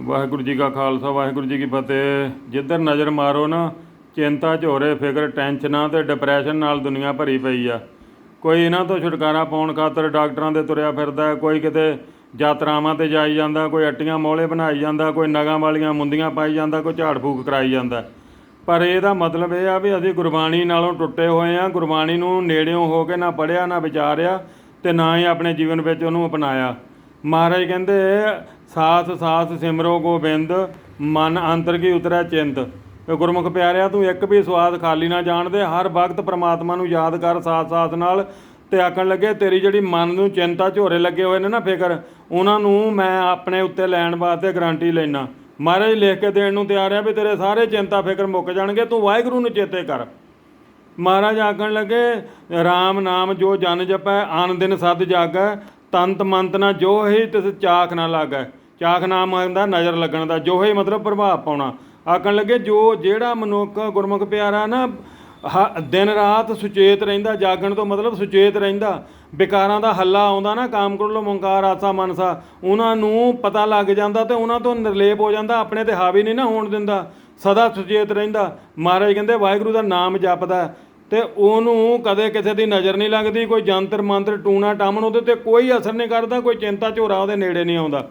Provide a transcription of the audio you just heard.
ਵਾਹਿਗੁਰੂ ਜੀ ਕਾ ਖਾਲਸਾ, ਵਾਹਿਗੁਰੂ ਜੀ ਕੀ ਫਤਿਹ। ਜਿੱਧਰ ਨਜ਼ਰ ਮਾਰੋ ਨਾ, ਚਿੰਤਾ, ਝੋਰੇ, ਫਿਕਰ, ਟੈਨਸ਼ਨਾਂ ਤੇ ਡਿਪਰੈਸ਼ਨ ਨਾਲ ਦੁਨੀਆ ਭਰੀ ਪਈ ਆ। ਕੋਈ ਇਹਨਾਂ ਤੋਂ ਛੁਟਕਾਰਾ ਪਾਉਣ ਖਾਤਰ ਡਾਕਟਰਾਂ ਦੇ ਤੁਰਿਆ ਫਿਰਦਾ ਕੋਈ ਕਿਤੇ ਯਾਤਰਾਵਾਂ ਤੇ ਜਾਈ ਜਾਂਦਾ, ਕੋਈ ਅੱਟੀਆਂ ਮੋਲੇ ਬਣਾਈ ਜਾਂਦਾ, ਕੋਈ ਨਗਾਂ ਵਾਲੀਆਂ ਮੁੰਦੀਆਂ ਪਾਈ ਜਾਂਦਾ, ਕੋਈ ਝਾੜ ਫੂਕ ਕਰਾਈ ਜਾਂਦਾ। ਪਰ ਇਹਦਾ ਮਤਲਬ ਇਹ ਆ ਵੀ ਅਸੀਂ ਗੁਰਬਾਣੀ ਨਾਲੋਂ ਟੁੱਟੇ ਹੋਏ ਆ, ਗੁਰਬਾਣੀ ਨੂੰ ਨੇੜਿਓਂ ਹੋ ਕੇ ਨਾ ਪੜਿਆ ਨਾ ਵਿਚਾਰਿਆ ਤੇ ਨਾ ਹੀ ਆਪਣੇ ਜੀਵਨ ਵਿੱਚ ਉਹਨੂੰ ਅਪਣਾਇਆ। ਮਹਾਰਾਜ ਕਹਿੰਦੇ ਸਾਥ ਸਾਥ ਸਿਮਰੋ ਗੋਬਿੰਦ, ਮਨ ਅੰਤਰ ਕੀ ਉਤਰੈ ਚਿੰਤ। ਗੁਰਮੁਖ ਪਿਆਰਿਆ, ਤੂੰ ਇੱਕ ਵੀ ਸਵਾਦ ਖਾਲੀ ਨਾ ਜਾਣਦੇ, ਹਰ ਵਕਤ ਪ੍ਰਮਾਤਮਾ ਨੂੰ ਯਾਦ ਕਰ ਸਾਥ ਸਾਥ ਨਾਲ। ਤੇ ਆਖਣ ਲੱਗੇ, ਤੇਰੀ ਜਿਹੜੀ ਮਨ ਨੂੰ ਚਿੰਤਾ ਝੋਰੇ ਲੱਗੇ ਹੋਏ ਨੇ ਨਾ ਫਿਕਰ, ਉਹਨਾਂ ਨੂੰ ਮੈਂ ਆਪਣੇ ਉੱਤੇ ਲੈਣ ਵਾਸਤੇ ਗਾਰੰਟੀ ਲੈਣਾ ਮਹਾਰਾਜ ਲਿਖ ਕੇ ਦੇਣ ਨੂੰ ਤਿਆਰ ਆ ਵੀ ਤੇਰੇ ਸਾਰੇ ਚਿੰਤਾ ਫਿਕਰ ਮੁੱਕ ਜਾਣਗੇ, ਤੂੰ ਵਾਹਿਗੁਰੂ ਨੂੰ ਚੇਤੇ ਕਰ। ਮਹਾਰਾਜ ਆਖਣ ਲੱਗੇ RAM ਨਾਮ ਜੋ ਜਨ ਜਪੈ, ਆਨ ਦਿਨ ਸਦ ਜਾਗੈ, ਤੰਤ ਮੰਤ ਨਾ ਜੋ ਹੀ ਤਿਸ ਚਾਖ ਨਾ ਲਾਗੈ। ਚਾਖ ਨਾਮ ਆਂਦਾ ਨਜ਼ਰ ਲੱਗਣ ਦਾ, ਜੋ ਹੀ ਮਤਲਬ ਪ੍ਰਭਾਵ ਪਾਉਣਾ। ਆਖਣ ਲੱਗੇ, ਜੋ ਜਿਹੜਾ ਮਨੁੱਖ ਗੁਰਮੁਖ ਪਿਆਰਾ ਨਾ, ਹ- ਦਿਨ ਰਾਤ ਸੁਚੇਤ ਰਹਿੰਦਾ, ਜਾਗਣ ਤੋਂ ਮਤਲਬ ਸੁਚੇਤ ਰਹਿੰਦਾ, ਵਿਕਾਰਾਂ ਦਾ ਹੱਲਾ ਆਉਂਦਾ ਨਾ, ਕਾਮ ਕਰੋ ਮੁੰਕਾਰ ਆਸਾ, ਮਨਸਾ, ਉਹਨਾਂ ਨੂੰ ਪਤਾ ਲੱਗ ਜਾਂਦਾ ਤੇ ਉਹਨਾਂ ਤੋਂ ਨਿਰਲੇਪ ਹੋ ਜਾਂਦਾ, ਆਪਣੇ ਤੇ ਹਾਵੀ ਨਹੀਂ ਨਾ ਹੋਣ ਦਿੰਦਾ, ਸਦਾ ਸੁਚੇਤ ਰਹਿੰਦਾ। ਮਹਾਰਾਜ ਕਹਿੰਦੇ, ਵਾਹਿਗੁਰੂ ਦਾ ਨਾਮ ਜਪਦਾ ਤੇ ਉਹਨੂੰ ਕਦੇ ਕਿਸੇ ਦੀ ਨਜ਼ਰ ਨਹੀਂ ਲੱਗਦੀ, ਕੋਈ ਜੰਤਰ ਮੰਤਰ ਟੂਣਾ ਟਾਮਣ ਉਹਦੇ ਤੇ ਕੋਈ ਅਸਰ ਨਹੀਂ ਕਰਦਾ, ਕੋਈ ਚਿੰਤਾ ਝੋਰਾ ਉਹਦੇ ਨੇੜੇ ਨਹੀਂ ਆਉਂਦਾ।